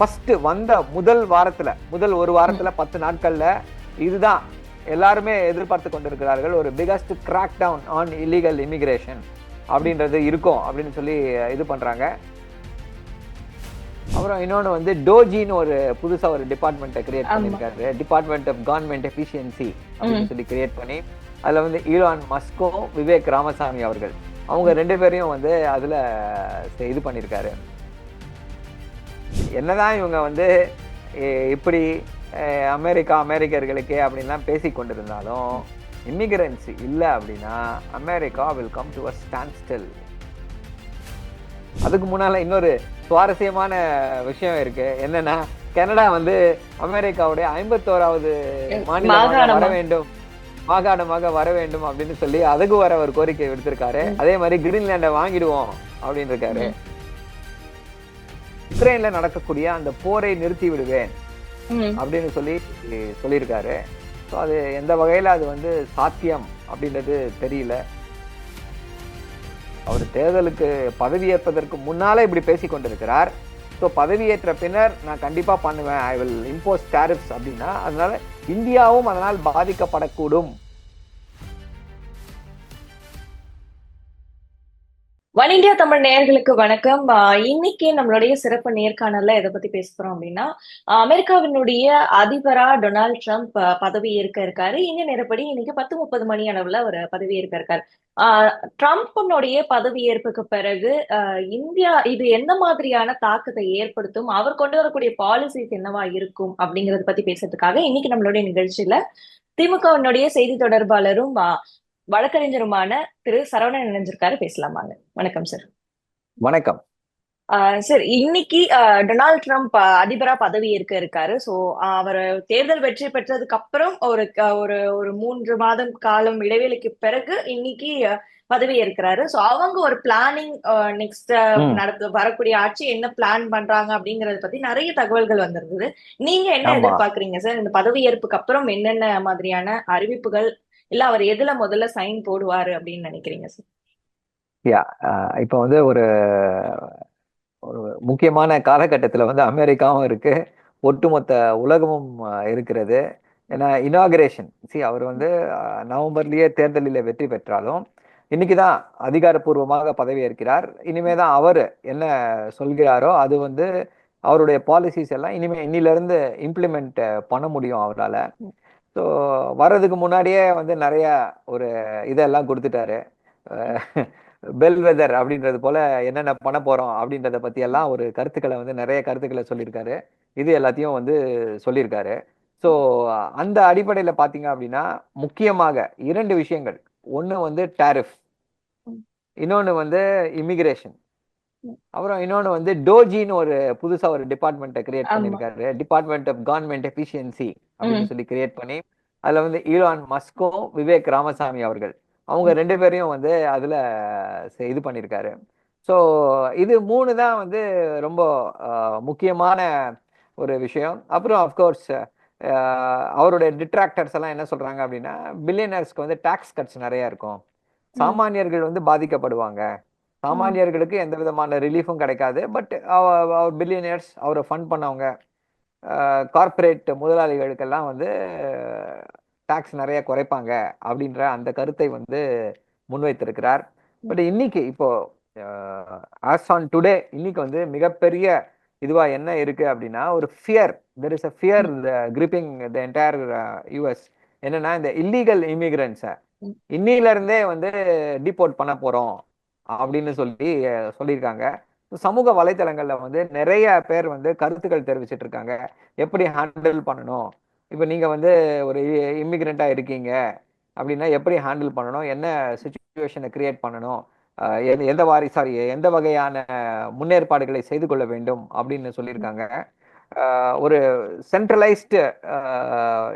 First வந்த முதல் வாரத்துல முதல் ஒரு வாரத்துல பத்து நாட்கள்ல இதுதான். எல்லாருமே எதிர்பார்த்து கொண்டிருக்கிறார்கள் ஒரு biggest crackdown on illegal immigration அப்படின்றது இருக்கும் அப்படின்னு சொல்லி இது பண்றாங்க. அப்புறம் இன்னொன்று வந்து டோஜின்னு ஒரு புதுசா ஒரு டிபார்ட்மெண்ட்டை கிரியேட். பண்ணியிருக்காரு. டிபார்ட்மெண்ட் ஆஃப் கவர்மெண்ட் எஃபிஷியன்சி அப்படின்னு சொல்லி கிரியேட் பண்ணி அதுல வந்து ஈலான் மஸ்கும் விவேக் ராமசாமி அவர்கள். அவங்க ரெண்டு பேரையும் வந்து அதுல இது பண்ணியிருக்காரு. என்னதான் இவங்க வந்து இப்படி அமெரிக்கா அமெரிக்கர்களுக்கே அப்படின்லாம் பேசி கொண்டிருந்தாலும் இமிகிரன்ஸ் இல்லை அப்படின்னா America will come to a standstill அதுக்கு முன்னால இன்னொரு சுவாரஸ்யமான விஷயம் இருக்கு. என்னன்னா கனடா வந்து அமெரிக்காவுடைய ஐம்பத்தோராவது மாநிலமாக? வர வேண்டும். மாகாணமாக வர வேண்டும் அப்படின்னு சொல்லி அதுக்கு வர ஒரு கோரிக்கை விடுத்திருக்காரு. அதே மாதிரி கிரீன்லாண்டை வாங்கிடுவோம் அப்படின்னு இருக்காரு உக்ரைன்ல நடக்கக்கூடிய அந்த போரை நிறுத்தி விடுவேன். அப்படின்னு சொல்லி சொல்லியிருக்காரு. ஸோ அது எந்த வகையில அது வந்து சாத்தியம் அப்படின்றது தெரியல. அவர் தேர்தலுக்கு பதவியேற்பதற்கு முன்னாலே இப்படி பேசிக் கொண்டிருக்கிறார். ஸோ பதவியேற்ற பின்னர் நான் கண்டிப்பா பண்ணுவேன். ஐ வில் இம்போஸ் டேரிஃப்ஸ் அப்படின்னா அதனால இந்தியாவும் அதனால் பாதிக்கப்படக்கூடும். ஒன் இந்தியா தமிழ் நேயர்களுக்கு வணக்கம். இன்னைக்கு நம்மளுடைய சிறப்பு நேர்காணல்ல எதை பத்தி பேச போறோம் அப்படின்னா அமெரிக்காவினுடைய அதிபரா டொனால்ட் ட்ரம்ப் பதவி ஏற்க இருக்காரு. இந்திய நேரப்படி இன்னைக்கு பத்து முப்பது மணி அளவுல ஒரு பதவி ஏற்க இருக்காரு. ஆஹ் ட்ரம்ப்னுடைய பதவி ஏற்புக்கு பிறகு ஆஹ் இந்தியா இது எந்த மாதிரியான தாக்கத்தை ஏற்படுத்தும் அவர் கொண்டு வரக்கூடிய பாலிசிஸ் என்னவா இருக்கும் அப்படிங்கறத பத்தி பேசுறதுக்காக இன்னைக்கு நம்மளுடைய நிகழ்ச்சியில திமுகவினுடைய செய்தி தொடர்பாளரும் வழக்கறிஞருமான திரு சரவணன் இணைஞ்சிருக்காரு. பேசலாமாங்க வணக்கம் சார் வணக்கம். சார் இன்னைக்கு டொனால்ட் ட்ரம்ப் அதிபரா பதவி ஏற்க இருக்காரு. சோ அவர் தேர்தல் வெற்றி பெற்றதுக்கு அப்புறம் ஒரு ஒரு ஒரு மூன்று மாதம் காலம் இடைவேளைக்கு பிறகு இன்னைக்கு பதவி ஏற்கிறாரு சோ அவங்க ஒரு பிளானிங் நெக்ஸ்ட். நடத்த வரக்கூடிய ஆட்சி என்ன பிளான் பண்றாங்க அப்படிங்கறத பத்தி நிறைய தகவல்கள் வந்திருந்தது. நீங்க என்ன. எதிர்பார்க்கறீங்க சார் இந்த பதவி ஏற்புக்கு அப்புறம் என்னென்ன மாதிரியான அறிவிப்புகள் இல்ல அவர் எதுல முதல்ல சைன் போடுவாரு அப்படின்னு நினைக்கிறீங்க சார் யா இப்போ வந்து ஒரு ஒரு முக்கியமான காலகட்டத்தில் வந்து அமெரிக்காவும் இருக்கு. ஒட்டுமொத்த உலகமும் இருக்கிறது. ஏன்னா இனாகிரேஷன் சி அவர் வந்து நவம்பர்லேயே நவம்பர்லயே தேர்தலில் வெற்றி பெற்றாலும் இன்னைக்கு தான் அதிகாரப்பூர்வமாக பதவியேற்கிறார். இனிமே தான் அவர் என்ன சொல்கிறாரோ அது வந்து அவருடைய பாலிசிஸ் எல்லாம் இனிமே இன்னிலிருந்து இம்ப்ளிமெண்ட் பண்ண முடியும் அவரால். ஸோ வர்றதுக்கு முன்னாடியே வந்து நிறைய ஒரு இதெல்லாம் கொடுத்துட்டாரு. பெல் வெதர் அப்படின்றது போல என்னென்ன பண்ண போறோம் அப்படின்றத பத்தி எல்லாம் ஒரு கருத்துக்களை வந்து நிறைய கருத்துக்களை சொல்லியிருக்காரு. இது எல்லாத்தையும் வந்து சொல்லியிருக்காரு. ஸோ அந்த அடிப்படையில் பார்த்தீங்க அப்படின்னா முக்கியமாக இரண்டு விஷயங்கள். ஒன்று வந்து டாரிஃப் இன்னொன்று வந்து இமிகிரேஷன் அப்புறம் இன்னொன்று வந்து டோஜின்னு ஒரு புதுசா ஒரு டிபார்ட்மெண்ட்டை கிரியேட். பண்ணியிருக்காரு. டிபார்ட்மெண்ட் ஆஃப் கவர்மெண்ட் எஃபிஷியன்சி அப்படின்னு சொல்லி கிரியேட் பண்ணி அதுல வந்து ஈலான் மஸ்கும் விவேக் ராமசாமி அவர்கள். அவங்க ரெண்டு பேரையும் வந்து அதுல இது பண்ணியிருக்காரு ஸோ இது மூணு தான் வந்து ரொம்ப முக்கியமான ஒரு விஷயம். அப்புறம் அஃப்கோர்ஸ் அவருடைய டிட்ராக்டர்ஸ் எல்லாம் என்ன சொல்றாங்க அப்படின்னா பில்லியனர்ஸ்க்கு வந்து டாக்ஸ் கட்ஸ் நிறைய இருக்கும். சாமானியர்கள் வந்து பாதிக்கப்படுவாங்க. சாமானியர்களுக்கு எந்த விதமான ரிலீஃபும் கிடைக்காது. பட் அவர் பில்லியனர்ஸ் அவரை ஃபண்ட் பண்ணவங்க கார்ப்பரேட் முதலாளிகளுக்கெல்லாம் வந்து டாக்ஸ் நிறைய குறைப்பாங்க அப்படின்ற அந்த கருத்தை வந்து முன்வைத்திருக்கிறார். பட் இன்னைக்கு இப்போ ஆஸ் ஆன் டுடே இன்னைக்கு வந்து மிகப்பெரிய இதுவா என்ன இருக்கு அப்படின்னா ஒரு fear there is a fear creeping the entire US என்னன்னா இந்த இல்லீகல் இமிகிரன்ஸை ம். இன்னில இருந்தே வந்து டிபோர்ட் பண்ண போறோம் அப்படின்னு சொல்லி சொல்லியிருக்காங்க. சமூக வலைதளங்கள்ல வந்து நிறைய பேர் வந்து கருத்துக்கள் தெரிவிச்சிட்டு இருக்காங்க எப்படி ஹேண்டில் பண்ணணும்? இப்போ நீங்க வந்து ஒரு இமிகிரண்டா இருக்கீங்க. அப்படின்னா எப்படி ஹேண்டில் பண்ணணும்? என்ன சுச்சுவேஷனை கிரியேட் பண்ணணும்? எந்த- வாரி சாரி எந்த வகையான முன்னேற்பாடுகளை செய்து கொள்ள வேண்டும்? அப்படின்னு சொல்லியிருக்காங்க. ஒரு சென்ட்ரலைஸ்டு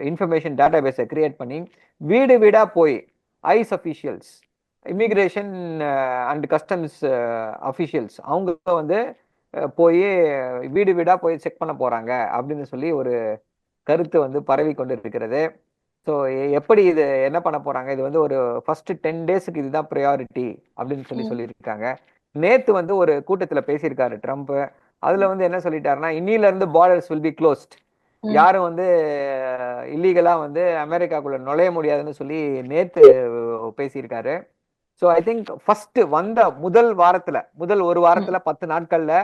இன்ஃபர்மேஷன் டேட்டாபேஸை கிரியேட் பண்ணி வீடு வீடாக போய் ICE officials immigration and customs officials அவங்க வந்து அஹ், போய் வீடு வீடா போய் செக் பண்ண போறாங்க அப்படின்னு சொல்லி ஒரு கருத்து வந்து பரவி கொண்டு இருக்கிறது ஸோ எப்படி இது என்ன பண்ண போறாங்க? இது வந்து ஒரு ஃபர்ஸ்ட் டென் டேஸ்க்கு இதுதான் ப்ரையாரிட்டி அப்படின்னு சொல்லி. சொல்லியிருக்காங்க. நேத்து வந்து ஒரு கூட்டத்துல பேசியிருக்காரு ட்ரம்ப் அதுல வந்து என்ன சொல்லிட்டாருன்னா இன்னில இருந்து பார்டர்ஸ் வில் பி க்ளோஸ்ட். யாரும் வந்து இல்லீகலா வந்து அமெரிக்காக்குள்ள நுழைய முடியாதுன்னு சொல்லி நேத்து பேசியிருக்காரு. ஸோ ஐ திங்க் ஃபர்ஸ்ட் வந்த முதல் வாரத்துல முதல் ஒரு வாரத்துல பத்து நாட்கள்ல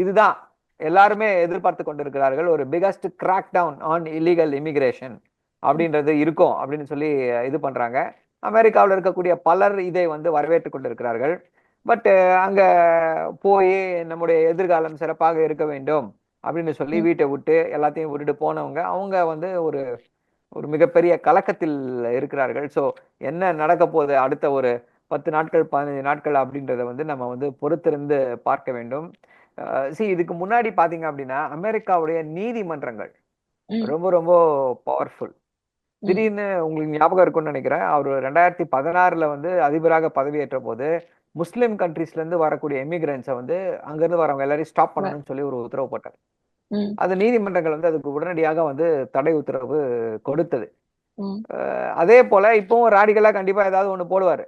இதுதான். எல்லாருமே எதிர்பார்த்து கொண்டிருக்கிறார்கள் ஒரு biggest crackdown on illegal immigration அப்படின்றது இருக்கும் அப்படின்னு சொல்லி இது பண்றாங்க. அமெரிக்காவில் இருக்கக்கூடிய பலர் இதை வந்து வரவேற்று கொண்டிருக்கிறார்கள். பட் அங்க போய் நம்முடைய எதிர்காலம் சிறப்பாக இருக்க வேண்டும் அப்படின்னு சொல்லி. வீட்டை விட்டு எல்லாத்தையும் விட்டுட்டு போனவங்க அவங்க வந்து ஒரு ஒரு மிகப்பெரிய கலக்கத்தில் இருக்கிறார்கள். ஸோ என்ன நடக்க போகுது? அடுத்த ஒரு பத்து நாட்கள் பதினஞ்சு நாட்கள் அப்படின்றத வந்து நம்ம வந்து பொறுத்திருந்து பார்க்க வேண்டும். சி இதுக்கு முன்னாடி பாத்தீங்க அப்படின்னா அமெரிக்காவுடைய நீதிமன்றங்கள். ரொம்ப ரொம்ப பவர்ஃபுல். திடீர்னு உங்களுக்கு ஞாபகம் இருக்கும்னு நினைக்கிறேன். அவர் ரெண்டாயிரத்தி பதினாறுல வந்து அதிபராக பதவியேற்ற போது முஸ்லிம் கண்ட்ரீஸ்ல இருந்து வரக்கூடிய எமிகிரன்ஸை வந்து அங்கிருந்து வரவங்க எல்லாரையும் ஸ்டாப் பண்ணணும்னு சொல்லி ஒரு உத்தரவு போட்டார். அது நீதிமன்றங்கள் வந்து அதுக்கு உடனடியாக வந்து தடை உத்தரவு கொடுத்தது. அதே போல இப்பவும் ராடிகலா கண்டிப்பா ஏதாவது ஒண்ணு போடுவாரு.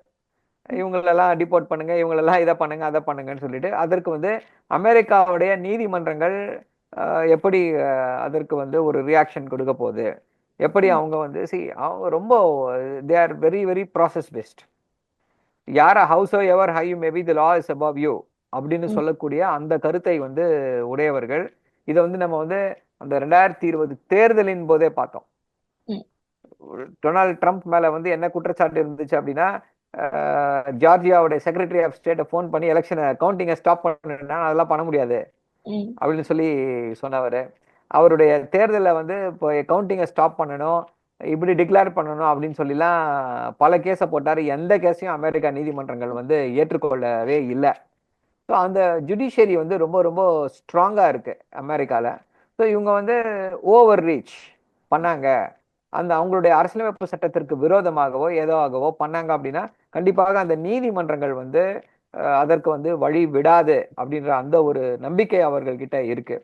இவங்களெல்லாம் டிபோர்ட் பண்ணுங்க இவங்களெல்லாம் இதை பண்ணுங்க அதை பண்ணுங்கன்னு சொல்லிட்டு அதற்கு வந்து அமெரிக்காவுடைய நீதிமன்றங்கள் எப்படி அதற்கு வந்து ஒரு ரியாக்ஷன் கொடுக்க போகுது எப்படி. அவங்க வந்து சி அவங்க ரொம்ப they are very very process best யார however high you may be the law is above you அப்படின்னு. சொல்லக்கூடிய அந்த கருத்தை வந்து உடையவர்கள் இதை வந்து நம்ம வந்து அந்த ரெண்டாயிரத்தி இருபது தேர்தலின் போதே பார்த்தோம். டொனால்ட் ட்ரம்ப் மேல வந்து என்ன குற்றச்சாட்டு இருந்துச்சு அப்படின்னா ஜார்ஜியாவுடைய செக்ரட்டரி ஆஃப் ஸ்டேட்டை ஃபோன் பண்ணி எலெக்ஷனை கவுண்டிங்கை ஸ்டாப் பண்ணுன்னா அதெல்லாம் பண்ண முடியாது. அப்படின்னு சொல்லி சொன்னவர். அவருடைய தேர்தலில் வந்து இப்போ கவுண்டிங்கை ஸ்டாப் பண்ணணும் இப்படி டிக்ளேர் பண்ணணும் அப்படின்னு சொல்லிலாம் பல கேஸை போட்டார். எந்த கேஸையும் அமெரிக்கா நீதிமன்றங்கள் வந்து ஏற்றுக்கொள்ளவே இல்லை. ஸோ அந்த ஜுடிஷியரி வந்து ரொம்ப ரொம்ப ஸ்ட்ராங்காக இருக்கு அமெரிக்காவில் ஸோ இவங்க வந்து ஓவர் ரீச் பண்ணாங்க. அந்த அவங்களுடைய அரசியலமைப்பு சட்டத்திற்கு விரோதமாகவோ ஏதோ ஆகவோ பண்ணாங்க அப்படின்னா கண்டிப்பாக அந்த நீதிமன்றங்கள் வந்து அதற்கு வந்து வழி விடாது அப்படின்ற அந்த ஒரு நம்பிக்கை அவர்கள்கிட்ட இருக்கு.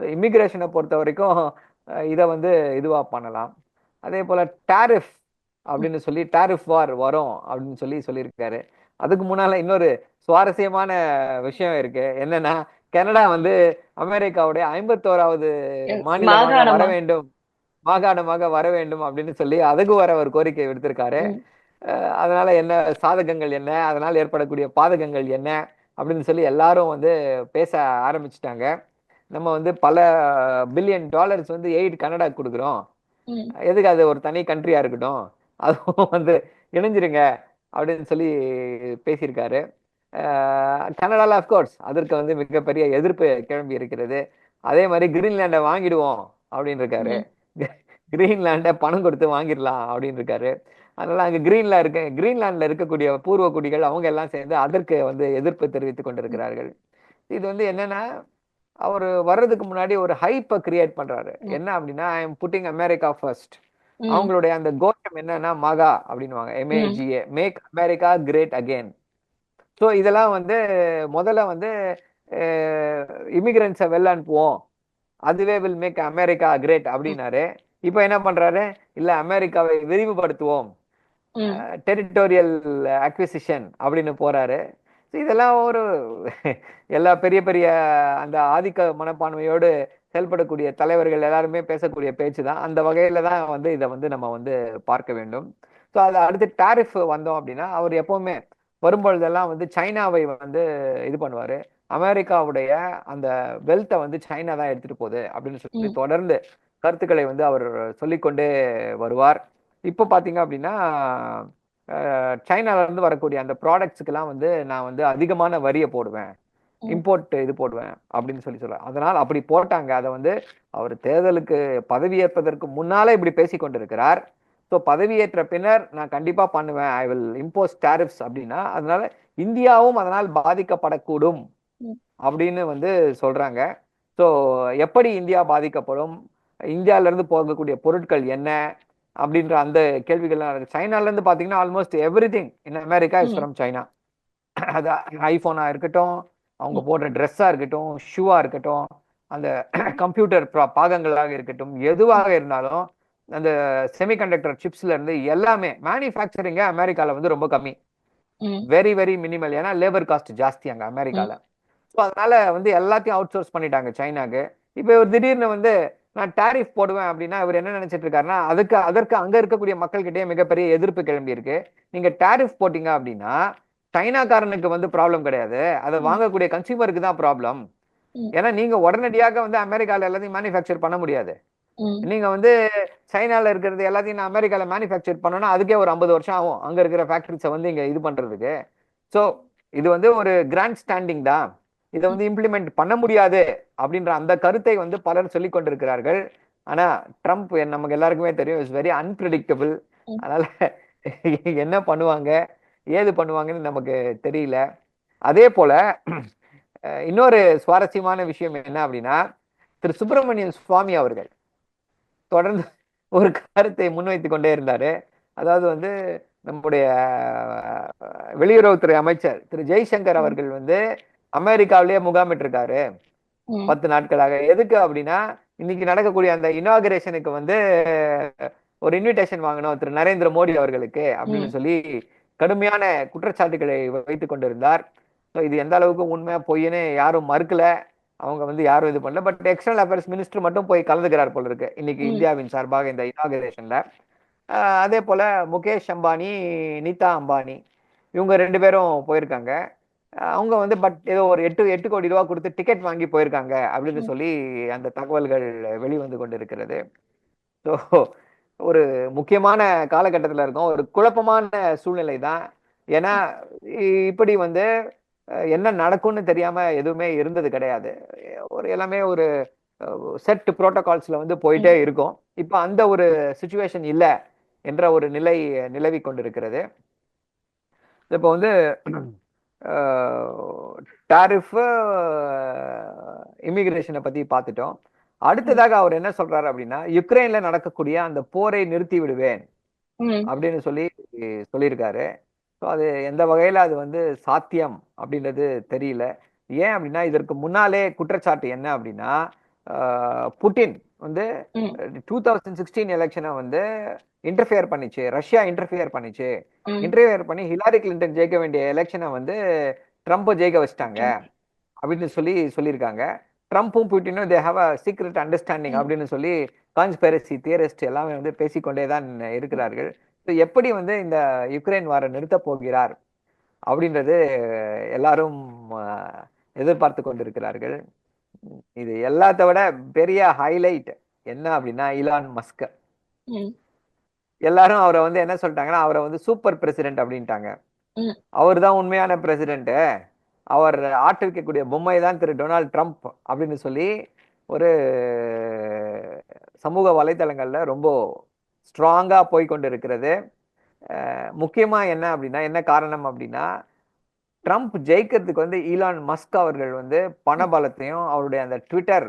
இமிகிரேஷனை பொறுத்த வரைக்கும் இதை வந்து இதுவா பண்ணலாம். அதே போல டாரிஃப் அப்படின்னு சொல்லி டாரிஃப் வார் வரும் அப்படின்னு சொல்லி சொல்லியிருக்காரு. அதுக்கு முன்னால இன்னொரு சுவாரஸ்யமான விஷயம் இருக்கு. என்னன்னா கனடா வந்து அமெரிக்காவுடைய ஐம்பத்தோராவது மாநிலமாக வர? வேண்டும். மாகாணமாக வர வேண்டும் அப்படின்னு சொல்லி அதுக்கு வர ஒரு கோரிக்கை விடுத்திருக்காரு. அதனால என்ன சாதகங்கள் என்ன அதனால் ஏற்படக்கூடிய பாதகங்கள் என்ன அப்படின்னு சொல்லி எல்லாரும் வந்து பேச ஆரம்பிச்சிட்டாங்க. நம்ம வந்து பல பில்லியன் டாலர்ஸ் வந்து எய்ட் கனடாக்கு கொடுக்குறோம். எதுக்கு அது ஒரு தனி கண்ட்ரியா இருக்கட்டும். அதுவும் வந்து இணைஞ்சிருங்க அப்படின்னு சொல்லி பேசியிருக்காரு. கனடால அஃப்கோர்ஸ் அதற்கு வந்து மிகப்பெரிய எதிர்ப்பு கிளம்பி இருக்கிறது. அதே மாதிரி கிரீன்லாண்டை வாங்கிடுவோம் அப்படின்னு இருக்காரு கிரீன்லாண்டை பணம் கொடுத்து வாங்கிடலாம் அப்படின்னு இருக்காரு. அதனால அங்க கிரீன்ல இருக்க கிரீன்லாண்ட்ல இருக்கக்கூடிய பூர்வ குடிகள் அவங்க எல்லாம் சேர்ந்து அதற்கு வந்து எதிர்ப்பு தெரிவித்துக் கொண்டிருக்கிறார்கள். இது வந்து என்னன்னா அவர் வர்றதுக்கு முன்னாடி ஒரு ஹைப்பை கிரியேட் பண்றாரு. என்ன அப்படின்னா I am putting America first. அவங்களுடைய அந்த கோஷம் என்னன்னா மகா அப்படின்னுவாங்க. M A G A make America great again so இதெல்லாம் வந்து முதல்ல வந்து இமிகிரன்ஸை வெளில அனுப்புவோம் அதுவே வில் மேக் அமெரிக்கா கிரேட் அப்படின்னாரு. இப்போ என்ன பண்றாரு? இல்ல அமெரிக்காவை விரிவுபடுத்துவோம். டெரிட்டோரியல் அக்விசிஷன் அப்படின்னு போறாரு. இதெல்லாம் ஒரு எல்லா பெரிய பெரிய அந்த ஆதிக்க மனப்பான்மையோடு செயல்படக்கூடிய தலைவர்கள் எல்லாருமே பேசக்கூடிய பேச்சு தான். அந்த வகையில தான் வந்து இதை வந்து நம்ம வந்து பார்க்க வேண்டும். ஸோ அது அடுத்து டாரிஃப் வந்தோம் அப்படின்னா அவர் எப்பவுமே வரும்பொழுதெல்லாம் வந்து சைனாவை வந்து இது பண்ணுவாரு. அமெரிக்காவுடைய அந்த வெல்த்தை வந்து சைனா தான் எடுத்துட்டு போகுது அப்படின்னு சொல்லி. தொடர்ந்து கருத்துக்களை வந்து அவர் சொல்லிக்கொண்டே வருவார் இப்போ பாத்தீங்க அப்படின்னா அஹ், சைனால இருந்து வரக்கூடிய அந்த ப்ராடக்ட்ஸுக்கெல்லாம் வந்து நான் வந்து அதிகமான வரியை போடுவேன். இம்போர்ட் இது போடுவேன் அப்படின்னு சொல்லி சொல்ல அதனால் அப்படி போட்டாங்க அதை வந்து அவர் தேர்தலுக்கு பதவியேற்பதற்கு முன்னாலே இப்படி பேசி கொண்டிருக்கிறார் ஸோ பதவியேற்ற பின்னர் நான் கண்டிப்பா பண்ணுவேன் ஐ வில் இம்போஸ் டாரிஃப்ஸ் அப்படின்னா அதனால இந்தியாவும் அதனால் பாதிக்கப்படக்கூடும். அப்படின்னு வந்து சொல்றாங்க. ஸோ எப்படி இந்தியா பாதிக்கப்படும்? இந்தியால இருந்து போகக்கூடிய பொருட்கள் என்ன? அப்படின்ற அந்த கேள்விகள்லாம் இருக்கு. சைனால இருந்து பாத்தீங்கன்னா almost everything in America is. From China அது ஐபோனா இருக்கட்டும் அவங்க போடுற ட்ரெஸ்ஸா இருக்கட்டும் ஷூவா இருக்கட்டும் அந்த கம்ப்யூட்டர் பாகங்களாக இருக்கட்டும் எதுவாக இருந்தாலும் அந்த செமிகண்டக்டர் சிப்ஸ்ல இருந்து எல்லாமே மேனுஃபேக்சரிங்க அமெரிக்கால வந்து ரொம்ப கம்மி. வெரி வெரி மினிமல் ஏன்னா லேபர் காஸ்ட் ஜாஸ்தி அங்க அமெரிக்கால. ஸோ அதனால வந்து எல்லாத்தையும் அவுட் சோர்ஸ் பண்ணிட்டாங்க சைனாக்கு. இப்போ இவர் திடீர்னு வந்து நான் டாரிஃப் போடுவேன் அப்படின்னா இவர் என்ன நினைச்சிட்டு இருக்காருன்னா அதுக்கு அதற்கு அங்க இருக்கக்கூடிய மக்கள்கிட்டயே மிகப்பெரிய எதிர்ப்பு கிளம்பி இருக்கு. நீங்க டாரிஃப் போட்டீங்க அப்படின்னா சைனாக்காரனுக்கு வந்து ப்ராப்ளம் கிடையாது. அதை. வாங்கக்கூடிய கன்சியூமருக்கு தான் ப்ராப்ளம். ஏன்னா நீங்க உடனடியாக வந்து அமெரிக்கால எல்லாத்தையும் மேனுஃபேக்சர் பண்ண முடியாது. நீங்க வந்து சைனால இருக்கிறது எல்லாத்தையும் நான் அமெரிக்கால மேனுஃபேக்சர் பண்ணணும்னா அதுக்கே ஒரு ஐம்பது வருஷம் ஆகும். அங்க இருக்கிற ஃபேக்டரிஸை வந்து இங்க இது பண்றதுக்கு. ஸோ இது வந்து ஒரு கிராண்ட் ஸ்டாண்டிங் தான். இதை வந்து இம்ப்ளிமெண்ட் பண்ண முடியாது அப்படின்ற அந்த கருத்தை வந்து பலர் சொல்லிக் கொண்டிருக்கிறார்கள். ஆனா ட்ரம்ப் நமக்கு எல்லாருக்குமே தெரியும் இட்ஸ் வெரி அன்பிரடிக்டபிள். அதனால என்ன பண்ணுவாங்க ஏது பண்ணுவாங்கன்னு நமக்கு தெரியல. அதே போல இன்னொரு சுவாரஸ்யமான விஷயம் என்ன அப்படின்னா திரு சுப்பிரமணியன் சுவாமி அவர்கள் தொடர்ந்து ஒரு கருத்தை முன்வைத்து கொண்டே இருந்தாரு. அதாவது வந்து நம்முடைய வெளியுறவுத்துறை அமைச்சர் திரு ஜெய்சங்கர் அவர்கள் வந்து அமெரிக்காவிலேயே முகாமிட்டிருக்காரு. பத்து நாட்களாக. எதுக்கு அப்படின்னா இன்னைக்கு நடக்கக்கூடிய அந்த இனாகரேஷனுக்கு வந்து ஒரு இன்விடேஷன் வாங்கணும் திரு நரேந்திர மோடி அவர்களுக்கு அப்படின்னு. சொல்லி கடுமையான குற்றச்சாட்டுகளை வைத்துக் கொண்டிருந்தார். ஸோ இது எந்த அளவுக்கு உண்மை பொய்ன்னு யாரும் மறுக்கல. அவங்க வந்து யாரும் இது பண்ணல. பட் எக்ஸ்டர்னல் அஃபேர்ஸ் மினிஸ்டர் மட்டும் போய் கலந்துக்கிறார் போல இருக்கு. இன்னைக்கு. இந்தியாவின் சார்பாக இந்த இனாகரேஷன்ல அதே போல முகேஷ் அம்பானி நீதா அம்பானி இவங்க ரெண்டு பேரும் போயிருக்காங்க. அவங்க வந்து பட் ஏதோ ஒரு எட்டு எட்டு கோடி ரூபா கொடுத்து டிக்கெட் வாங்கி போயிருக்காங்க அப்படின்னு. சொல்லி அந்த தகவல்கள் வெளிவந்து கொண்டிருக்கிறது. ஸோ ஒரு முக்கியமான காலகட்டத்தில் இருக்கோம். ஒரு குழப்பமான சூழ்நிலை தான். ஏன்னா இப்படி வந்து என்ன நடக்கும்னு தெரியாம எதுவுமே இருந்தது கிடையாது. ஒரு எல்லாமே ஒரு செட் புரோட்டோகால்ஸ்ல வந்து போயிட்டே இருக்கும். இப்போ அந்த ஒரு சுச்சுவேஷன் இல்லை என்ற ஒரு நிலை நிலவி கொண்டிருக்கிறது. இப்போ வந்து டாரிஃப் இமிகிரேஷனை பத்தி பார்த்துட்டோம். அடுத்ததாக அவர் என்ன சொல்றாரு அப்படின்னா யுக்ரைன்ல நடக்கக்கூடிய அந்த போரை நிறுத்தி விடுவேன் அப்படின்னு சொல்லி சொல்லியிருக்காரு. ஸோ அது எந்த வகையில அது வந்து சாத்தியம் அப்படின்றது தெரியல. ஏன் அப்படின்னா இதற்கு முன்னாலே குற்றச்சாட்டு என்ன அப்படின்னா புட்டின் வந்து டூ தௌசண்ட் சிக்ஸ்டீன் எலெக்ஷனை வந்து இன்டர்ஃபியர் பண்ணிச்சு. ரஷ்யா இன்டர்ஃபியர் பண்ணிச்சு. இன்டர்ஃபியர் பண்ணி ஹிலாரி கிளின்டன் ஜெயிக்க வேண்டிய எலெக்ஷனை வந்து ட்ரம்ப் ஜெயிக்க வச்சிட்டாங்க அப்படின்னு சொல்லி சொல்லியிருக்காங்க. ட்ரம்ப்பும் புட்டினும் they have a secret understanding. அப்படின்னு சொல்லி கான்ஸ்பெரசி தியரிஸ்ட் எல்லாமே வந்து பேசிக்கொண்டே தான் இருக்கிறார்கள். ஸோ எப்படி வந்து இந்த யுக்ரைன் வாரை நிறுத்த போகிறார் அப்படின்றது எல்லாரும் எதிர்பார்த்து கொண்டிருக்கிறார்கள். இது எல்லாத்த விட பெரிய ஹைலைட் என்ன அப்படின்னா இலான் மஸ்க் எல்லாரும் அவரை வந்து என்ன சொல்லிட்டாங்கன்னா அவரை வந்து சூப்பர் பிரசிடென்ட் அப்படின்ட்டாங்க. அவர் தான் உண்மையான பிரசிடென்ட் அவர் ஆட்டிருக்கக்கூடிய பொம்மை தான் திரு டொனால்ட் ட்ரம்ப் அப்படின்னு சொல்லி ஒரு சமூக வலைத்தளங்கள்ல ரொம்ப ஸ்ட்ராங்கா போய் கொண்டு இருக்கிறது முக்கியமா என்ன அப்படின்னா என்ன காரணம் அப்படின்னா ட்ரம்ப் ஜெயிக்கிறதுக்கு வந்து ஈலான் மஸ்க் அவர்கள் வந்து பணபலத்தையும் அவருடைய அந்த ட்விட்டர்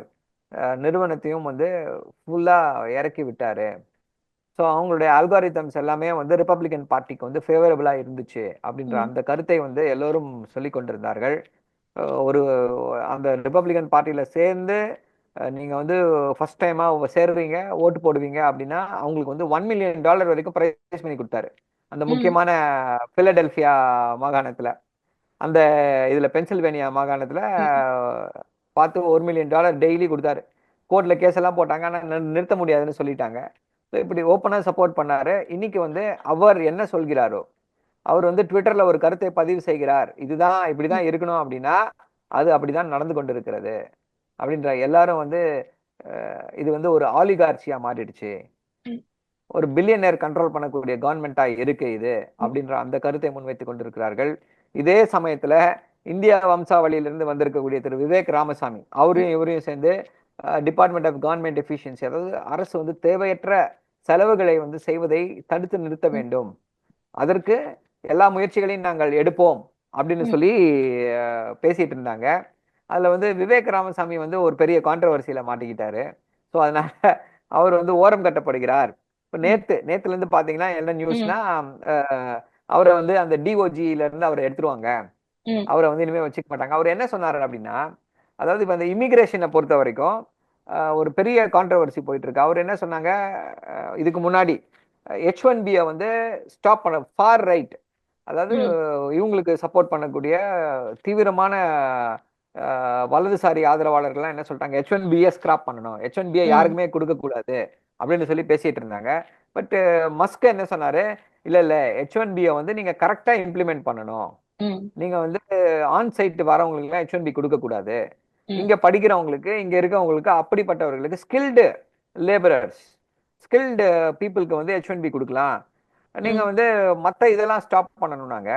நிறுவனத்தையும் வந்து ஃபுல்லா இறக்கி விட்டாரு ஸோ அவங்களுடைய அல்காரிதம்ஸ் எல்லாமே வந்து ரிப்பப்ளிகன் பார்ட்டிக்கு வந்து ஃபேவரபிளா இருந்துச்சு அப்படின்ற. அந்த கருத்தை வந்து எல்லோரும் சொல்லி கொண்டிருந்தார்கள் ஒரு அந்த ரிப்பப்ளிகன் பார்ட்டியில சேர்ந்து அஹ், நீங்க வந்து ஃபர்ஸ்ட் டைமா சேர்றீங்க ஓட்டு போடுவீங்க அப்படின்னா அவங்களுக்கு வந்து ஒன் மில்லியன் டாலர் வரைக்கும் ப்ரைஸ் பண்ணி கொடுத்தாரு அந்த. முக்கியமான பிலடெல்பியா மாகாணத்துல அந்த இதுல பென்சில்வேனியா மாகாணத்துல பார்த்து ஒரு மில்லியன் டாலர் டெய்லி கொடுத்தாரு. கோர்ட்ல கேஸ் எல்லாம் போட்டாங்க. ஆனா நி- நிறுத்த முடியாதுன்னு சொல்லிட்டாங்க. ஸோ இப்படி ஓப்பனாக சப்போர்ட் பண்ணாரு. இன்னைக்கு வந்து அவர் என்ன சொல்கிறாரோ அவர் வந்து ட்விட்டர்ல ஒரு கருத்தை பதிவு செய்கிறார். இதுதான் இப்படிதான் இருக்கணும் அப்படின்னா அது அப்படிதான் நடந்து கொண்டிருக்கிறது. அப்படின்ற எல்லாரும் வந்து இது வந்து ஒரு ஆலிகார்ச்சியா மாறிடுச்சு. ஒரு பில்லியனர் கண்ட்ரோல் பண்ணக்கூடிய கவர்மெண்டா இருக்கு இது அப்படின்ற அந்த கருத்தை முன்வைத்துக் கொண்டிருக்கிறார்கள். இதே சமயத்துல இந்தியா வம்சாவளியிலிருந்து வந்திருக்கக்கூடிய திரு விவேக் ராமசாமி அவரையும் இவரையும் சேர்ந்து டிபார்ட்மெண்ட் ஆஃப் கவர்மெண்ட் எஃபிஷியன்சி அதாவது அரசு வந்து தேவையற்ற செலவுகளை வந்து செய்வதை தடுத்து நிறுத்த வேண்டும். அதற்கு எல்லா முயற்சிகளையும் நாங்கள் எடுப்போம் அப்படின்னு. சொல்லி பேசிட்டு இருந்தாங்க. அதுல வந்து விவேக் ராமசாமி வந்து ஒரு பெரிய கான்ட்ரவர்சியில மாட்டிக்கிட்டாரு. ஸோ அதனால அவர் வந்து ஓரம் கட்டப்படுகிறார். இப்போ நேத்து நேத்துல இருந்து பாத்தீங்கன்னா என்ன நியூஸ்னா அவரை வந்து அந்த டிஓஜில இருந்து அவரை எடுத்துருவாங்க. அவரை வந்து இனிமே வச்சுக்க மாட்டாங்க. அவர் என்ன சொன்னாரு அப்படின்னா அதாவது இப்ப இந்த இமிகிரேஷனை பொறுத்த வரைக்கும் ஒரு பெரிய கான்ட்ரவர்சி போயிட்டு இருக்கு அவர் என்ன சொன்னாங்க? இதுக்கு முன்னாடி ஹெச் ஒன் பியை வந்து ஸ்டாப் பண்ண ஃபார் ரைட் அதாவது. இவங்களுக்கு சப்போர்ட் பண்ணக்கூடிய தீவிரமான வலதுசாரி ஆதரவாளர்கள்லாம் என்ன சொல்லிட்டாங்க? ஹெச் ஒன் பிஏ ஸ்கிராப் பண்ணணும். H one B. யாருக்குமே கொடுக்க கூடாது அப்படின்னு சொல்லி பேசிட்டு இருந்தாங்க. பட் மஸ்க் என்ன சொன்னாரு? இல்ல இல்ல. ஹெச் ஒன் பியை வந்து நீங்க கரெக்டா இம்ப்ளிமெண்ட் பண்ணணும். நீங்க வந்து ஆன் சைட் வரவங்களுக்கு ஹெச் ஒன் பி கொடுக்க கூடாது. இங்க படிக்கிறவங்களுக்கு இங்க இருக்கவங்களுக்கு அப்படிப்பட்டவர்களுக்கு ஸ்கில்டு லேபரர்ஸ் ஸ்கில்டு பீப்புளுக்கு வந்து ஹெச் ஒன் பி கொடுக்கலாம். நீங்க. வந்து மத்த இதெல்லாம் ஸ்டாப் பண்ணணும்னாங்க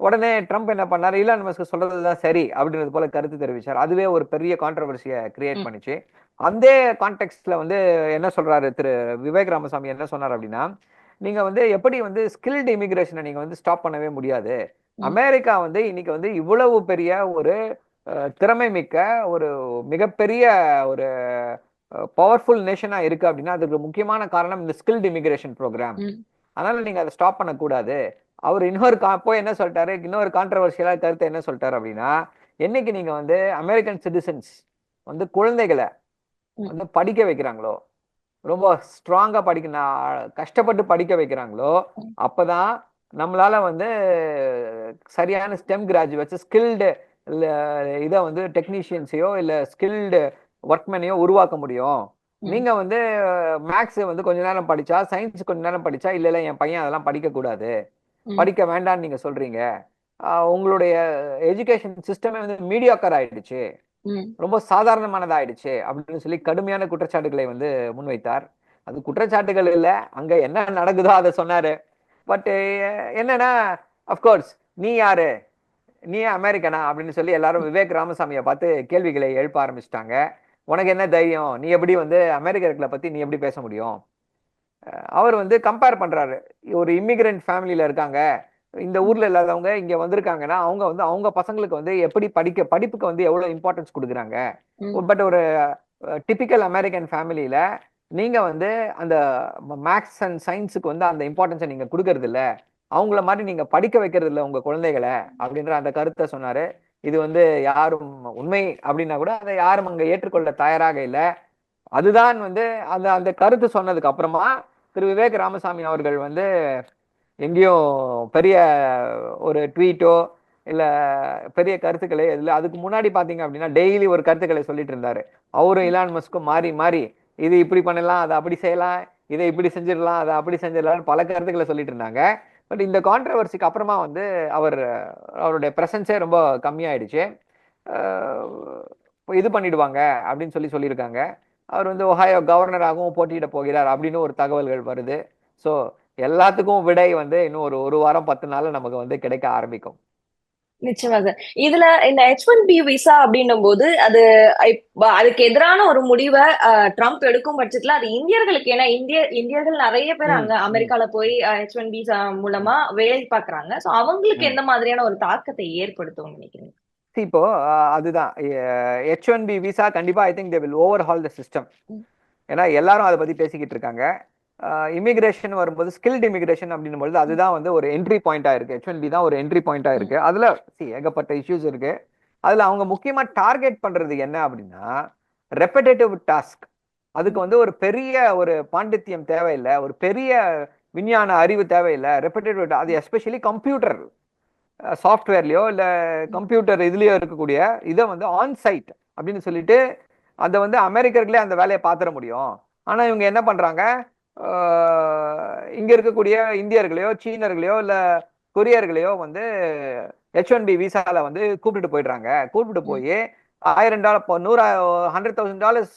உடனே ட்ரம்ப் என்ன பண்ணாரு? இலான் மஸ்க் சொல்றதுதான் சரி அப்படின்றது போல கருத்து தெரிவிச்சார். அதுவே ஒரு பெரிய கான்ட்ரவர்சியை கிரியேட். பண்ணுச்சு. அந்த கான்டெக்ட்ல வந்து என்ன சொல்றாரு திரு விவேக் ராமசாமி என்ன சொன்னார் அப்படின்னா நீங்க வந்து எப்படி வந்து ஸ்கில்டு இமிகிரேஷனை நீங்க வந்து ஸ்டாப் பண்ணவே முடியாது. அமெரிக்கா வந்து இன்னைக்கு வந்து இவ்வளவு பெரிய ஒரு திறமை மிக்க ஒரு மிகப்பெரிய ஒரு பவர்ஃபுல் நேஷனா இருக்கு அப்படின்னா அதுக்கு முக்கியமான காரணம் இந்த ஸ்கில்டு இமிகிரேஷன் ப்ரோக்ராம். அதனால நீங்க அதை ஸ்டாப் பண்ணக்கூடாது அவர் இன்னொரு கா போய் என்ன சொல்லிட்டாரு இன்னொரு கான்ட்ரவர்ஷியலா கருத்து என்ன சொல்லிட்டாரு அப்படின்னா என்னைக்கு நீங்க வந்து அமெரிக்கன் சிட்டிசன்ஸ் வந்து குழந்தைகளை. வந்து படிக்க வைக்கிறாங்களோ ரொம்ப ஸ்ட்ராங்கா படிக்க நா- கஷ்டப்பட்டு படிக்க வைக்கிறாங்களோ. அப்பதான் நம்மளால வந்து சரியான ஸ்டெம் கிராஜுவேட்ஸ் ஸ்கில்டு இதை வந்து டெக்னீஷியன்ஸையோ இல்ல ஸ்கில்டு ஒர்க்மேனையோ உருவாக்க முடியும். நீங்க வந்து மேக்ஸ் வந்து கொஞ்ச நேரம் படிச்சா சயின்ஸ் கொஞ்ச நேரம் படிச்சா இல்ல இல்ல என் பையன் அதெல்லாம் படிக்க கூடாது. படிக்க வேண்டாம்னு நீங்க சொல்றீங்க உங்களுடைய எஜுகேஷன் சிஸ்டமே வந்து மீடியாக்கர் ஆயிடுச்சு. ரொம்ப சாதாரணமானதாயிடுச்சு அப்படின்னு சொல்லி கடுமையான குற்றச்சாட்டுகளை வந்து முன்வைத்தார். அது குற்றச்சாட்டுகள் இல்ல. அங்க என்ன நடக்குதோ அதை சொன்னாரு. பட் என்னன்னா அஃப்கோர்ஸ் நீ யாரு? நீ அமெரிக்கனா? அப்படின்னு சொல்லி எல்லாரும் விவேக் ராமசாமியை பார்த்து கேள்விகளை எழுப்ப ஆரம்பிச்சிட்டாங்க. உனக்கு என்ன தைரியம்? நீ எப்படி வந்து அமெரிக்கர்களை பத்தி நீ எப்படி பேச முடியும்? அவர் வந்து கம்பேர் பண்றாரு. ஒரு இம்மிகிரண்ட் ஃபேமிலியில இருக்காங்க. இந்த ஊர்ல இல்லாதவங்க இங்க வந்திருக்காங்கன்னா அவங்க வந்து அவங்க பசங்களுக்கு வந்து எப்படி படிக்க படிப்புக்கு வந்து எவ்வளவு இம்பார்ட்டன்ஸ் கொடுக்குறாங்க. பட் ஒரு டிபிக்கல் அமெரிக்கன் ஃபேமிலியில நீங்க வந்து அந்த மேக்ஸ் அண்ட் சயின்ஸுக்கு வந்து அந்த இம்பார்ட்டன்ஸை நீங்க கொடுக்கறது இல்ல. அவங்கள மாதிரி நீங்க படிக்க வைக்கிறது இல்ல உங்க குழந்தைகளை அப்படின்ற அந்த கருத்தை சொன்னாரு. இது வந்து யாரும் உண்மை அப்படின்னா கூட அதை யாரும் அங்க ஏற்றுக்கொள்ள தயாராக இல்ல. அதுதான் வந்து அந்த அந்த கருத்து சொன்னதுக்கு அப்புறமா திரு. விவேக் ராமசாமி அவர்கள் வந்து எங்கேயும் பெரிய ஒரு ட்வீட்டோ இல்ல பெரிய கருத்துக்களை இல்ல. அதுக்கு முன்னாடி பாத்தீங்க அப்படின்னா டெய்லி ஒரு கருத்துக்களை சொல்லிட்டு இருந்தாரு. அவரும் இலான் மஸ்க்கும் மாறி மாறி இது இப்படி பண்ணலாம் அதை அப்படி செய்யலாம் இதை இப்படி செஞ்சிடலாம் அதை அப்படி செஞ்சிடலாம்னு பல கருத்துக்களை சொல்லிட்டு இருந்தாங்க. பட் இந்த கான்ட்ரவர்சிக்கு அப்புறமா வந்து அவர் அவருடைய பிரசன்ஸே ரொம்ப கம்மியாயிடுச்சு. இது பண்ணிடுவாங்க அப்படின்னு சொல்லி சொல்லியிருக்காங்க. அவர் வந்து ஒஹாயோ கவர்னராகவும் போட்டியிட போகிறார் அப்படின்னு ஒரு தகவல்கள் வருது. ஸோ எல்லாத்துக்கும் விடை வந்து இன்னும் ஒரு ஒரு வாரம் பத்து நாள்ல நமக்கு வந்து கிடைக்க ஆரம்பிக்கும். நிச்சயமா சார் இதுல இந்த ஹெச் ஒன் பி விசா அப்படின்னும் போது அது அதுக்கு எதிரான ஒரு முடிவை ட்ரம்ப் எடுக்கும் பட்சத்துல அது இந்தியர்களுக்கு ஏன்னா இந்திய இந்தியர்கள் நிறைய பேர் அங்க. அமெரிக்கால போய் ஹெச் ஒன் விசா மூலமா வேலை பார்க்கறாங்க. சோ அவங்களுக்கு. எந்த மாதிரியான ஒரு தாக்கத்தை ஏற்படுத்தும் நினைக்கிறீங்க? இப்போ அதுதான். ஹெச் ஒன் பி விசா கண்டிப்பா I think they will overhaul the system. ஏன்னா எல்லாரும் அதை பத்தி பேசிக்கிட்டு இருக்காங்க. இமிகிரேஷன் வரும்போது ஸ்கில்டு இமிகிரேஷன் அப்படின்னும் பொழுது அதுதான் வந்து ஒரு என்ட்ரி பாயிண்டா இருக்கு. ஹெச் ஒன் பி தான் ஒரு என்ட்ரி பாயிண்டா இருக்கு. அதுல see, ஏகப்பட்ட இஷ்யூஸ் இருக்கு. அதுல அவங்க முக்கியமா டார்கெட் பண்றது என்ன அப்படின்னா ரெப்படேட்டிவ் டாஸ்க் அதுக்கு வந்து ஒரு பெரிய ஒரு பாண்டித்யம் தேவையில்லை. ஒரு பெரிய விஞ்ஞான அறிவு தேவையில்லை. ரெப்படேட்டிவ் அது எஸ்பெஷலி கம்ப்யூட்டர் சாஃப்ட்வேர்லயோ இல்ல கம்ப்யூட்டர் இதுலயோ இருக்கக்கூடிய இதை வந்து ஆன் சைட் அப்படின்னு சொல்லிட்டு அதை வந்து அமெரிக்கர்களே அந்த வேலையை பார்த்துட முடியும். ஆனா இவங்க என்ன பண்றாங்க? ஆஹ் இங்க இருக்கக்கூடிய இந்தியர்களையோ சீனர்களையோ இல்ல கொரியர்களையோ வந்து ஹெச் ஒன் பி விசால வந்து கூப்பிட்டுட்டு போயிடுறாங்க. கூப்பிட்டு போய் ஆயிரம் டாலர் நூறு ஹண்ட்ரட் தௌசண்ட் டாலர்ஸ்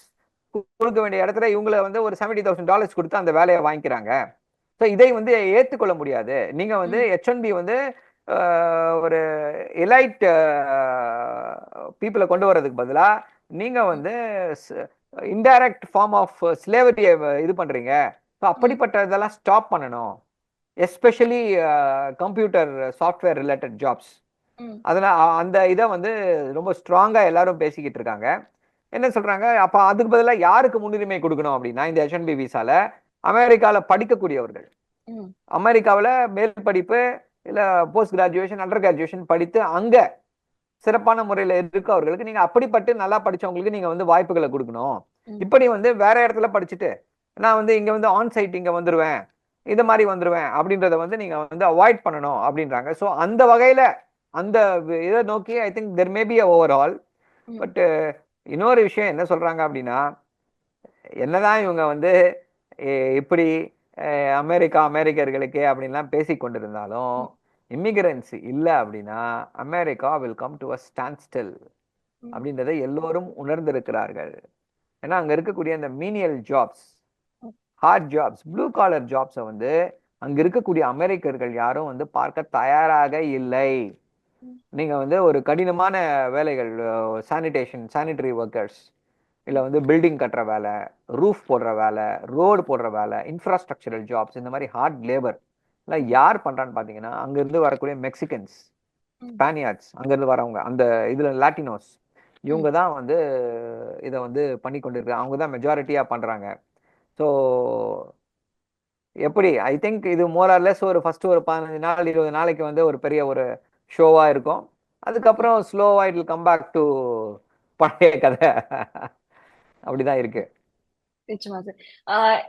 கொடுக்க வேண்டிய இடத்துல இவங்களை வந்து ஒரு செவன்டி தௌசண்ட் டாலர்ஸ் கொடுத்து அந்த வேலையை வாங்கிக்கிறாங்க. ஸோ இதை வந்து ஏற்றுக்கொள்ள முடியாது. நீங்க வந்து ஹெச் ஒன் பி வந்து ஒரு எலைட் பீப்புளை கொண்டு வர்றதுக்கு பதிலா நீங்க வந்து இன்டைரக்ட் ஃபார்ம் ஆஃப் ஸ்லேவரியை இது பண்றீங்க. ஸோ அப்படிப்பட்ட இதெல்லாம் ஸ்டாப் பண்ணணும் especially computer software related jobs. அதனால அந்த இதை வந்து ரொம்ப ஸ்ட்ராங்கா எல்லாரும் பேசிக்கிட்டு இருக்காங்க என்ன சொல்றாங்க அப்ப அதுக்கு பதிலா யாருக்கு முன்னுரிமை கொடுக்கணும் அப்படின்னா இந்த ஹெச்என்பி விசால அமெரிக்கால படிக்கக்கூடியவர்கள். அமெரிக்காவுல மேல் படிப்பு இல்ல போஸ்ட் கிராஜுவேஷன் அண்டர் கிராஜுவேஷன் படித்து அங்க சிறப்பான முறையில இருக்கவர்களுக்கு நீங்க அப்படிப்பட்டு நல்லா படிச்சவங்களுக்கு நீங்க வந்து வாய்ப்புகளை கொடுக்கணும். இப்படி வந்து வேற இடத்துல படிச்சுட்டு நான் வந்து இங்க வந்து ஆன் சைட் இங்க வந்துருவேன். இது மாதிரி வந்துருவேன் அப்படின்றத வந்து நீங்க வந்து அவாய்ட் பண்ணணும் அப்படின்றாங்க. ஸோ அந்த வகையில அந்த இதை நோக்கி I think there may be overall hmm. But இன்னொரு விஷயம் என்ன சொல்றாங்க அப்படின்னா என்னதான் இவங்க வந்து இப்படி அமெரிக்கா அமெரிக்கர்களுக்கே அப்படின்லாம் பேசி கொண்டிருந்தாலும் இமிகிரன்ஸ் இல்லை அப்படின்னா America will come to a standstill. அப்படின்றதை எல்லோரும் உணர்ந்திருக்கிறார்கள். ஏன்னா அங்க இருக்கக்கூடிய அந்த menial jobs hard jobs blue collar ஜாப்ஸை வந்து அங்க இருக்கக்கூடிய அமெரிக்கர்கள் யாரும் வந்து பார்க்க தயாராக இல்லை. நீங்க வந்து ஒரு கடினமான வேலைகள் சானிடேஷன் சானிட்டரி ஒர்க்கர்ஸ் இல்லை வந்து பில்டிங் கட்டுற வேலை ரூஃப் போடுற வேலை ரோடு போடுற வேலை இன்ஃப்ராஸ்ட்ரக்சரல் ஜாப்ஸ் இந்த மாதிரி ஹார்ட் லேபர் எல்லாம் யார் பண்றான்னு பார்த்தீங்கன்னா அங்கிருந்து வரக்கூடிய மெக்சிகன்ஸ். ஸ்பானியார்ட்ஸ் அங்கிருந்து வரவங்க அந்த இதுல லாட்டினோஸ் இவங்க தான் வந்து இதை வந்து பண்ணி கொண்டிருக்காங்க அவங்க தான் மெஜாரிட்டியா பண்றாங்க. ஸோ எப்படி? ஐ திங்க் இது மோரார்லெஸ் ஒரு ஃபர்ஸ்ட் ஒரு பதினஞ்சு நாள் இருபது நாளைக்கு வந்து ஒரு பெரிய ஒரு ஷோவா இருக்கும். அதுக்கப்புறம் ஸ்லோவா இட் கம் பேக் டு பழைய கதை. அப்படிதான் இருக்கு. நிச்சயமா சார். ஆஹ்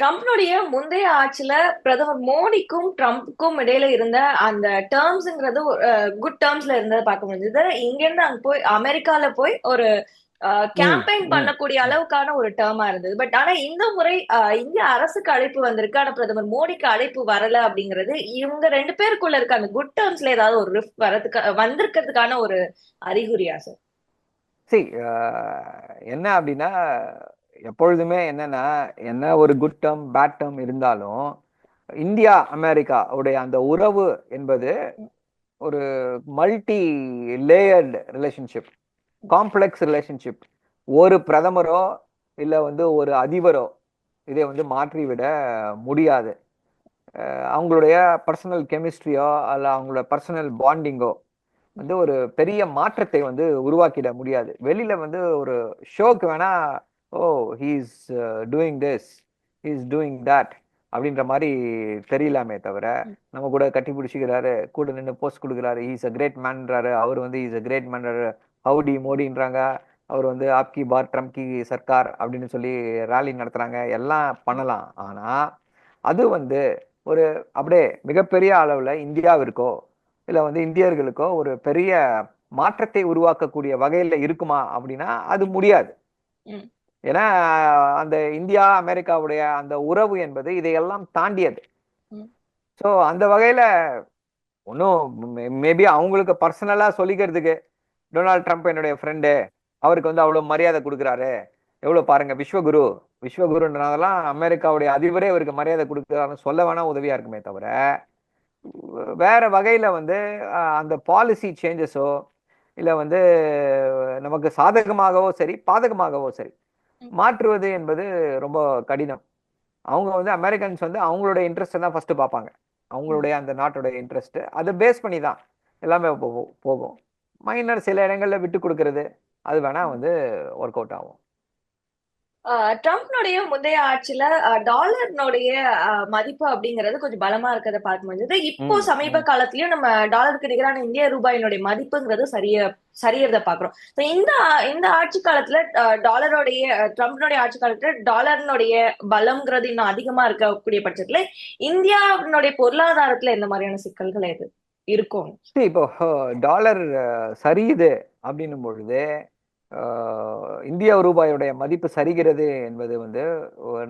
ட்ரம்ப்னுடைய முந்தைய ஆட்சியில பிரதமர் மோடிக்கும் ட்ரம்ப்புக்கும் இடையில இருந்த அந்த டேர்ம்ஸ்ங்கிறது குட் டேர்ம்ஸ்ல இருந்ததை பார்க்க முடிஞ்சது. இங்க இருந்து அங்க போய் அமெரிக்கால போய் ஒரு கேம்பெயின். பண்ணக்கூடிய அளவுக்கான ஒரு டேர்மா இருந்தது. பட் ஆனா இந்த முறை இந்திய அரசுக்கு அழைப்பு வந்திருக்கு. ஆனா பிரதமர் மோடிக்கு அழைப்பு வரல அப்படிங்கிறது இவங்க ரெண்டு பேருக்குள்ள இருக்க அந்த குட் டேர்ம்ஸ்ல ஏதாவது ஒரு ரிஃப்ட் வரதுக்கு வந்திருக்கிறதுக்கான ஒரு அறிகுறியா சார் சி என்ன அப்படின்னா எப்பொழுதுமே என்னன்னா என்ன ஒரு குட் டேர்ம் பேட் டேர்ம் இருந்தாலும் இந்தியா அமெரிக்கா உடைய அந்த உறவு என்பது ஒரு multi layered relationship complex relationship ஒரு பிரதமரோ இல்லை வந்து ஒரு அதிபரோ இதை வந்து மாற்றிவிட முடியாது. அவங்களுடைய பர்சனல் கெமிஸ்ட்ரியோ அல்ல அவங்களோட பர்சனல் பாண்டிங்கோ வந்து ஒரு பெரிய மாற்றத்தை வந்து உருவாக்கிட முடியாது. வெளியில வந்து ஒரு ஷோக்கு வேணா ஓ he's doing this he's doing that அப்படின்ற மாதிரி தெரியலாமே தவிர நம்ம கூட கட்டி பிடிச்சிக்கிறாரு கூட நின்று போஸ்ட் கொடுக்குறாரு ஹீஸ் அ கிரேட் மேன்றாரு அவர் வந்து இஸ் அ கிரேட் மேன்றாரு ஹவுடி மோடின்றாங்க. அவர் வந்து ஆப்கி பார் ட்ரம்ப் கி சர்க்கார் அப்படின்னு சொல்லி ரேலி நடத்துறாங்க. எல்லாம் பண்ணலாம். ஆனா அது வந்து ஒரு அப்படியே மிகப்பெரிய அளவுல இந்தியாவிற்கோ இல்ல வந்து இந்தியர்களுக்கோ ஒரு பெரிய மாற்றத்தை உருவாக்கக்கூடிய வகையில இருக்குமா அப்படின்னா அது முடியாது. ஏன்னா அந்த இந்தியா அமெரிக்காவுடைய அந்த உறவு என்பது இதையெல்லாம் தாண்டியது. ஸோ அந்த வகையில ஒன்றும் மேபி அவங்களுக்கு பர்சனலா சொல்லிக்கிறதுக்கு டொனால்ட் ட்ரம்ப் என்னுடைய ஃப்ரெண்டு அவருக்கு வந்து அவ்வளோ மரியாதை கொடுக்குறாரு. எவ்வளோ பாருங்க விஸ்வகுரு. விஸ்வகுருன்றதெல்லாம் அமெரிக்காவுடைய அதிபரே அவருக்கு மரியாதை கொடுக்குறாருன்னு சொல்ல வேணா உதவியா இருக்குமே தவிர வேற வகையில வந்து அந்த பாலிசி சேஞ்சஸோ இல்லை வந்து நமக்கு சாதகமாகவோ சரி பாதகமாகவோ சரி மாற்றுவது என்பது ரொம்ப கடினம். அவங்க வந்து அமெரிக்கன்ஸ் வந்து அவங்களோட இன்ட்ரெஸ்ட்டை தான் ஃபர்ஸ்ட் பார்ப்பாங்க. அவங்களுடைய அந்த நாட்டோட இன்ட்ரெஸ்ட் அதை பேஸ் பண்ணி தான் எல்லாமே போகும். மைனர் சில இடங்கள்ல விட்டு கொடுக்கறது. அது வேணா வந்து ஒர்க் அவுட் ஆகும். ட்ரம்ப்னுடைய முந்தைய ஆட்சியில டாலர்னுடைய மதிப்பு அப்படிங்கறது கொஞ்சம் பலமா இருக்கிறத பார்க்க முடிஞ்சது. இப்போ சமீப. காலத்திலயும் நம்ம டாலருக்கு நிகரான இந்திய ரூபாயினுடைய மதிப்புங்கிறது சரிய சரியறத பாக்குறோம் இந்த இந்த ஆட்சி காலத்துல டாலருடைய ட்ரம்ப்னுடைய ஆட்சி காலத்துல டாலர்னுடைய பலம்ங்கிறது இன்னும் அதிகமா இருக்கக்கூடிய பட்சத்துல இந்தியாவினுடைய பொருளாதாரத்துல எந்த மாதிரியான சிக்கல்கள் எது? இருக்கும். இப்போ டாலர் சரியுது அப்படின்னும் பொழுது இந்திய ரூபாயுடைய மதிப்பு சரிகிறது என்பது வந்து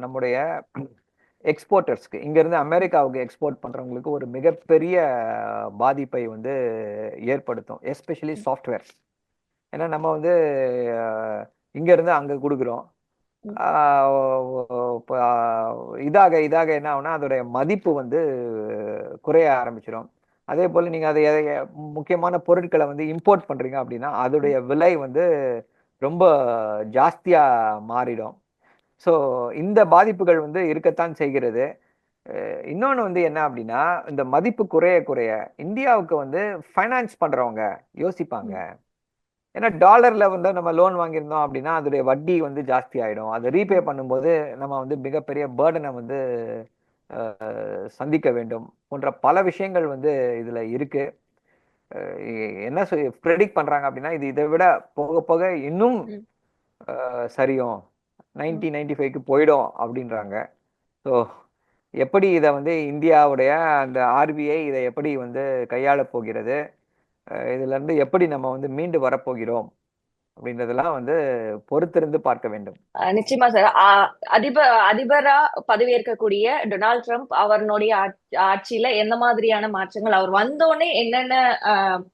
நம்முடைய எக்ஸ்போர்ட்டர்ஸ்க்கு இங்கிருந்து அமெரிக்காவுக்கு எக்ஸ்போர்ட் பண்றவங்களுக்கு ஒரு மிகப்பெரிய பாதிப்பை வந்து ஏற்படுத்தும் எஸ்பெஷலி சாஃப்ட்வேர்ஸ் ஏன்னா நம்ம வந்து அஹ், இங்க இருந்து அங்க கொடுக்குறோம். இதாக இதாக என்ன ஆகும்னா அதோடைய மதிப்பு வந்து குறைய ஆரம்பிச்சிடும் அதே போல நீங்க அதை முக்கியமான பொருட்களை வந்து இம்போர்ட் பண்றீங்க அப்படின்னா அதோடைய விலை வந்து ரொம்ப ஜாஸ்தியா மாறிடும். ஸோ இந்த பாதிப்புகள் வந்து இருக்கத்தான் செய்கிறது. அஹ் இன்னொன்னு வந்து என்ன அப்படின்னா இந்த மதிப்பு குறைய குறைய இந்தியாவுக்கு வந்து ஃபைனான்ஸ் பண்றவங்க யோசிப்பாங்க. ஏன்னா டாலர்ல வந்து நம்ம லோன் வாங்கியிருந்தோம் அப்படின்னா அதோடைய வட்டி வந்து ஜாஸ்தி ஆயிடும். அதை ரீபே பண்ணும்போது நம்ம வந்து மிகப்பெரிய பேர்டனை வந்து சந்திக்க வேண்டும் போன்ற பல விஷயங்கள் வந்து இதுல இருக்கு. என்ன ப்ரெடிக்ட் பண்றாங்க அப்படின்னா இது இதை விட போக போக இன்னும் சரியும். நைன்டி நைன்டி ஃபைவ்க்கு போயிடும் அப்படின்றாங்க. ஸோ எப்படி இதை வந்து இந்தியாவுடைய அந்த ஆர்பிஐ இதை எப்படி வந்து கையாள போகிறது? அஹ் இதுல இருந்து எப்படி நம்ம வந்து மீண்டு வரப்போகிறோம் அப்படின்றதெல்லாம் வந்து பொறுத்திருந்து பார்க்க வேண்டும். நிச்சயமா சார். அதிபர் அதிபரா பதவியேற்கக்கூடிய டொனால்ட் ட்ரம்ப் அவருடைய ஆட்சி- ஆட்சியில எந்த மாதிரியான மாற்றங்கள் அவர் வந்தோடனே என்னென்ன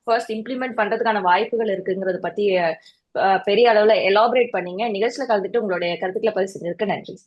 ஃபர்ஸ்ட் இம்ப்ளிமெண்ட் பண்றதுக்கான வாய்ப்புகள் இருக்குங்கிறத பத்தி பெரிய அளவுல எலாபரேட் பண்ணீங்க. நிகழ்ச்சியில கலந்துட்டு உங்களுடைய கருத்துக்களை பதிவு செஞ்சதுக்கு நன்றி